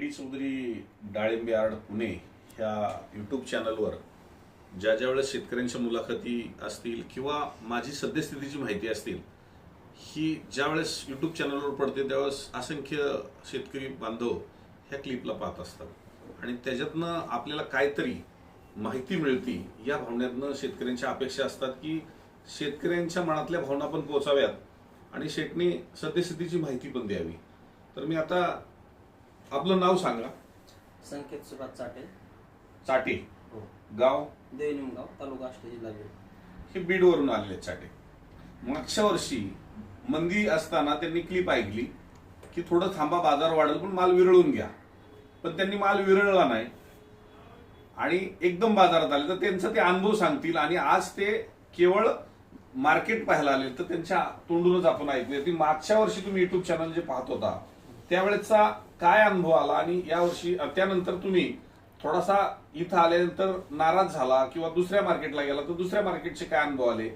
D Chaudhari डाळिंबे yard Pune ह्या YouTube चॅनलवर ज्या ज्या वेळेस शेतकऱ्यांच्या मुलाखती असतील किंवा माझी सद्यस्थितीची माहिती असतील ही ज्या वेळेस यूट्यूब चॅनलवर पडते त्यावेळेस असंख्य शेतकरी बांधव ह्या क्लिपला पाहत असतात. आणि त्याच्यातनं आपल्याला काहीतरी माहिती मिळती या भावनेतनं शेतकऱ्यांच्या अपेक्षा असतात की शेतकऱ्यांच्या मनातल्या भावना पण पोचाव्यात आणि शेटने सद्यस्थितीची माहिती पण द्यावी. तर मी आता आपलं नाव सांगा. संकेत सुभाष चाटे. चाटे. हो. गाव? देवनिमगाव तालुका आष्टी जिल्हा बीड. हे बीडवरून आलेले आहेत चाटे. मागच्या वर्षी मंदी असताना त्यांनी क्लिप ऐकली की थोडं थांबा बाजार वाढेल पण माल विरळून घ्या. पण त्यांनी माल विरळला नाही. आणि एकदम बाजारात आले. तर त्यांचा ते अनुभव सांगतील. आणि आज ते केवळ मार्केट पाहायला आले तर त्यांच्या तोंडूनच आपण ऐकूया. ती मागच्या वर्षी तुम्ही युट्यूब चॅनल जे पाहत होता. त्यावेळेचा काय अनुभव आला? आणि यावर्षी त्यानंतर तुम्ही थोडासा इथं आल्यानंतर नाराज झाला किंवा दुसऱ्या मार्केटला गेला तर दुसऱ्या मार्केटचे काय अनुभव आले?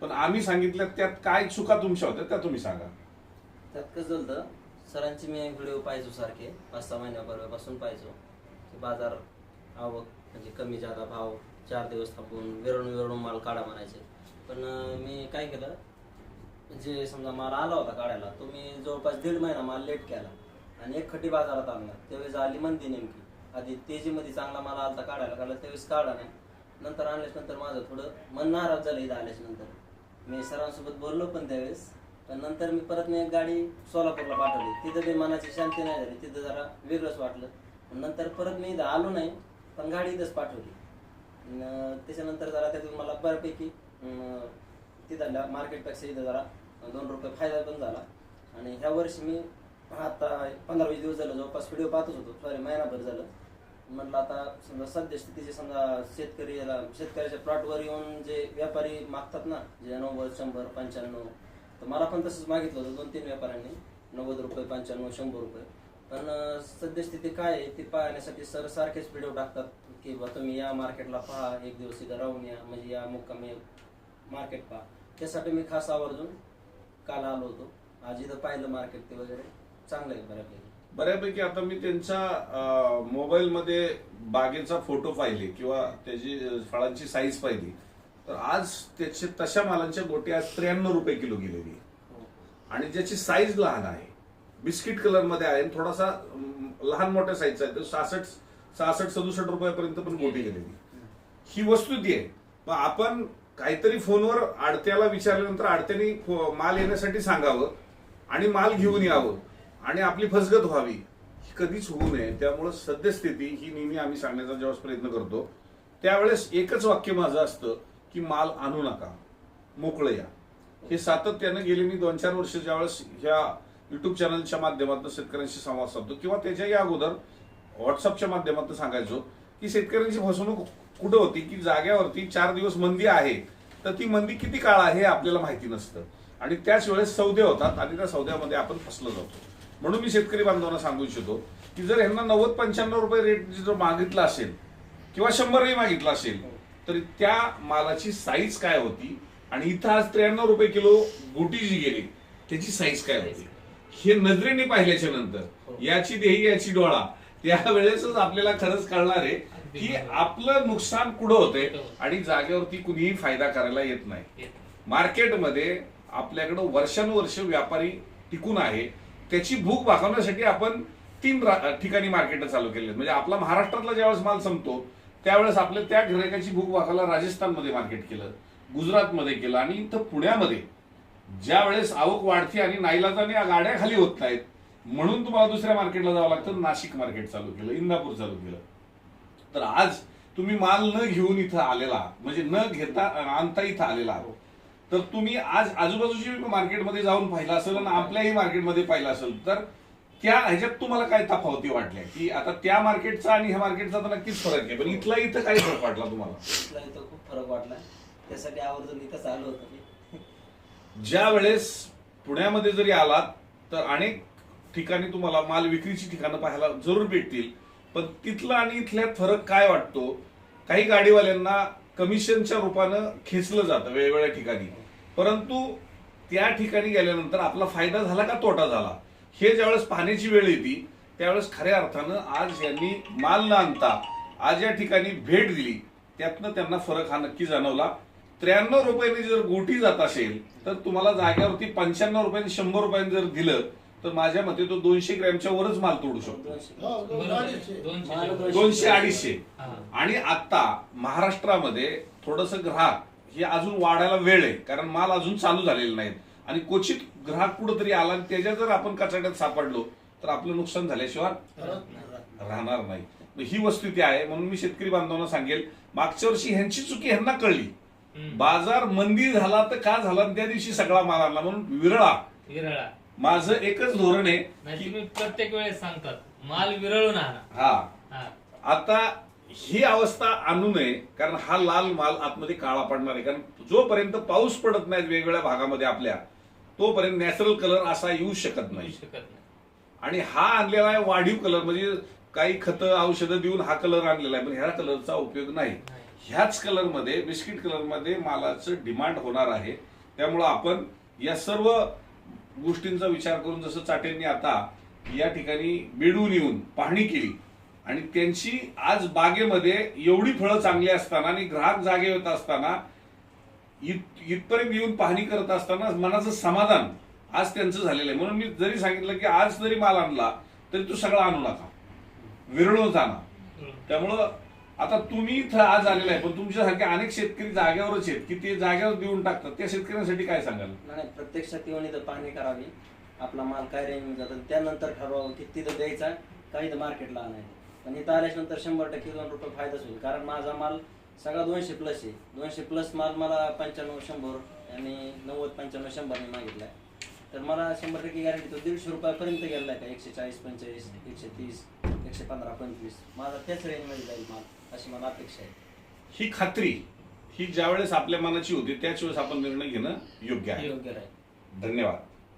पण आम्ही सांगितलं त्यात काय चुका तुमच्या होत्या त्या तुम्ही सांगा. त्यात कसं झालं सरांचे मी व्हिडिओ पाहायचो सारखे पाच सहा महिन्यापूर्वीपासून पाहायचो. बाजार आवक म्हणजे कमी जादा भाव चार दिवस थांबून विरळून विरळून माल काढा म्हणायचे. पण मी काय केलं जे समजा माल आला होता काढायला तो मी जवळपास दीड महिना माल लेट केला. आणि एक खटी बाजारात आणला. त्यावेळेस आली मंदी नेमकी. आधी तेजीमध्ये चांगला मला आलता काढायला. काढला त्यावेळेस काढा नाही. नंतर आणल्यास नंतर माझं थोडं मन नाराज झालं इथं आल्याच्यानंतर. मी सरांसोबत बोललो पण त्यावेळेस. पण नंतर मी परत मी एक गाडी सोलापूरला पाठवली. तिथं बी मनाची शांती नाही झाली. तिथं जरा वेगळंच वाटलं. नंतर परत मी इथं आलो नाही पण गाडी इथंच पाठवली. त्याच्यानंतर जरा त्यातून मला बऱ्यापैकी तिथं मार्केटपेक्षा इथं जरा दोन रुपये फायदा पण झाला. आणि ह्या वर्षी मी आता पंधरा वीस दिवस झालं जवळपास व्हिडिओ पाहतच होतो. सॉरी महिनाभर झालं. म्हटलं आता समजा सद्यस्थितीचे समजा शेतकरी याला शेतकऱ्याच्या प्लॉटवर येऊन जे व्यापारी मागतात ना जे नव्वद शंभर पंच्याण्णव तर मला पण तसंच मागितलं होतं दोन तीन व्यापाऱ्यांनी. नव्वद रुपये पंच्याण्णव शंभर रुपये. पण सद्यस्थिती काय आहे ती पाहण्यासाठी सर सारखेच व्हिडिओ टाकतात की बा तुम्ही या मार्केटला पहा एक दिवस इथं राहून या म्हणजे या मुक्कामी मार्केट पहा. त्यासाठी मी खास आवर्जून काल आलो होतो. आज इथं पाहिलं मार्केट ते वगैरे. चांगलं आहे बऱ्यापैकी. बऱ्यापैकी आता मी त्यांच्या मोबाईल मध्ये बागेचा फोटो पाहिले किंवा त्याची फळांची साईज पाहिली. तर आज त्याचे तशा मालांच्या गोटी आज त्र्याण्णव रुपये किलो गेलेली आहे. हो. आणि ज्याची साईज लहान आहे. बिस्किट कलरमध्ये आहे आणि थोडासा लहान मोठ्या साईजचा आहे. तर सहासष्ट सहासष्ट सदुसष्ट रुपयापर्यंत पण गोटी गेलेली. ही वस्तुती आहे. मग आपण काहीतरी फोनवर आडत्याला विचारल्यानंतर आडत्याने माल येण्यासाठी सांगावं आणि माल घेऊन यावं. आणि आपली फसगत व्हावी ही कधीच होऊ नये. त्यामुळं सद्यस्थिती ही नेहमी आम्ही सांगण्याचा ज्यावेळेस प्रयत्न करतो त्यावेळेस एकच वाक्य माझं असतं की माल आणू नका मोकळं या. हे सातत्यानं गेले मी दोन चार वर्ष ज्यावेळेस ह्या युट्यूब चॅनलच्या माध्यमातून शेतकऱ्यांशी संवाद साधतो किंवा त्याच्याही अगोदर व्हॉट्सअपच्या माध्यमातून सांगायचो की शेतकऱ्यांची फसवणूक कुठं होती की जाग्यावरती चार दिवस मंदी आहे तर ती मंदी किती काळ आहे हे आपल्याला माहिती नसतं. आणि त्याच वेळेस सौदे होतात आणि त्या सौद्यामध्ये आपण फसलो जातो. म्हणून मी शेतकरी बांधवांना सांगू इच्छितो की जर यांना नव्वद पंच्याण्णव रुपये रेट जर मागितला असेल किंवा शंभरही मागितला असेल तरी त्या मालाची साईज काय होती? आणि इथं आज त्र्याण्णव रुपये किलो गोटी जी गेली त्याची साईज काय होती? हे नजरेने पाहिल्याच्या नंतर याची देही याची डोळा त्यावेळेसच आपल्याला खरंच कळणार आहे की आपलं नुकसान कुठं होतंय आणि जागेवरती कुणीही फायदा करायला येत नाही. मार्केटमध्ये आपल्याकडं वर्षानुवर्ष व्यापारी टिकून आहे. त्याची भूक भागवण्यासाठी आपण तीन ठिकाणी मार्केट चालू केले म्हणजे आपला महाराष्ट्रातला ज्यावेळेस माल संपतो त्यावेळेस आपल्या त्या गिरायकाची भूक भागायला राजस्थानमध्ये मार्केट केलं गुजरातमध्ये केलं आणि इथं पुण्यामध्ये. ज्या वेळेस आवक वाढते आणि नाईलाजाने गाड्या खाली होत नाहीत म्हणून तुम्हाला दुसऱ्या मार्केटला जावं लागतं नाशिक मार्केट चालू केलं इंदापूर चालू केलं. तर आज तुम्ही माल न घेऊन इथं आलेला म्हणजे न घेता आणता इथं आलेला आहोत. तर तुम्ही आज आजूबाजूची मार्केटमध्ये जाऊन पाहिलं असेल आणि आपल्याही मार्केटमध्ये पाहिलं असेल तर त्या ह्याच्यात तुम्हाला काय तफावती वाटल्या? की आता त्या मार्केटचा आणि ह्या मार्केटचा तर नक्कीच फरक आहे पण इथला इथं काय फरक वाटला तुम्हाला? इथला इथं खूप फरक वाटला. त्यासाठी आवर्जून इथंच आलो होतो ज्या वेळेस पुण्यामध्ये जरी आलात तर अनेक ठिकाणी तुम्हाला माल विक्रीची ठिकाणं पाहायला जरूर भेटतील पण तिथला आणि इथल्यात फरक काय वाटतो? काही गाडीवाल्यांना कमिशनच्या रूपानं खेचलं जातं वेगवेगळ्या ठिकाणी. परंतु त्या ठिकाणी गेल्यानंतर आपला फायदा झाला का तोटा झाला? हे ज्यावेळेस पाहण्याची वेळ येते त्यावेळेस खऱ्या अर्थानं आज यांनी माल न आणता आज या ठिकाणी भेट दिली. त्यातनं त्यांना फरक हा नक्की जाणवला. त्र्याण्णव रुपयांनी जर गोटी जात असेल तर तुम्हाला जाग्यावरती पंच्याण्णव रुपयांनी शंभर रुपयांनी जर दिलं तर माझ्या मते तो दोनशे ग्रॅमच्या वरच माल तोडू शकतो. दोनशे. हो. अडीचशे. आणि आता महाराष्ट्रामध्ये थोडस ग्राहक हे अजून वाढायला वेळ आहे कारण माल अजून चालू झालेले नाहीत आणि क्वचित ग्राहक कुठंतरी आला आणि त्याच्या जर आपण कचाट्यात सापडलो तर आपलं नुकसान झाल्याशिवाय नाही. राहणार नाही. ही वस्तुस्थिती आहे म्हणून मी शेतकरी बांधवांना सांगेल मागच्या वर्षी ह्यांची चुकी ह्यांना कळली. बाजार मंदी झाला तर का झाला? त्या दिवशी सगळा माल आणला म्हणून विरळा. विरळा. माझं एकच धोरण आहे नाही प्रत्येक वेळेस सांगतात माल विरळून आणा. हा. आता ही अवस्था आणू नये कारण हा लाल माल आतमध्ये काळा पडणार आहे. कारण जोपर्यंत पाऊस पडत नाही वेगवेगळ्या भागामध्ये आपल्या तोपर्यंत नॅचरल कलर असा येऊ शकत नाही. शकत नाही. आणि हा आणलेला आहे वाढीव कलर म्हणजे काही खतं औषधं देऊन हा कलर आणलेला आहे पण ह्या कलरचा उपयोग नाही. ह्याच कलरमध्ये बिस्किट कलरमध्ये मालाचं डिमांड होणार आहे. त्यामुळं आपण या सर्व गोष्टींचा विचार करून जसं चाटेंनी आता या ठिकाणी बेडून येऊन पाहणी केली आणि त्यांची आज बागेमध्ये एवढी फळं चांगली असताना आणि ग्राहक जागे होत असताना इत इथपर्यंत येऊन पाहणी करत असताना मनाचं समाधान आज त्यांचं झालेलं आहे. म्हणून मी जरी सांगितलं की आज जरी माल आणला तरी तू सगळा आणू नका. विरळून जाणार त्यामुळं आता तुम्ही इथं आज आलेला आहे पण तुमच्यासारखे अनेक शेतकरी जाग्यावरच आहेत की ते जाग्यावर देऊन टाकतात. त्या शेतकऱ्यांसाठी काय सांगाल? नाही प्रत्यक्षात येऊन इथं पाहणी करावी. आपला माल काय रेंज जातं त्यानंतर ठरवावं की तिथं द्यायचा काही तर मार्केटला आणायचं पण इथं आल्याच्यानंतर शंभर टक्के दोन रुपये फायदाच होईल. कारण माझा माल सगळा दोनशे प्लस आहे. दोनशे प्लस माल मला पंच्याण्णव शंभर आणि नव्वद पंच्याण्णव शंभरने मागितलाय. तर मला शंभर टक्के गॅरंटी तो दीडशे रुपयापर्यंत गेलाय का? एकशे चाळीस पंचेचाळीस एकशे तीस एकशे पंधरा पंचवीस. माझा त्याच रेंजमध्ये जाईल माल अशी मला अपेक्षा आहे. ही खात्री ही ज्या वेळेस आपल्या मनाची होती त्याच वेळेस आपण निर्णय घेणं योग्य आहे. योग्य राहील. धन्यवाद.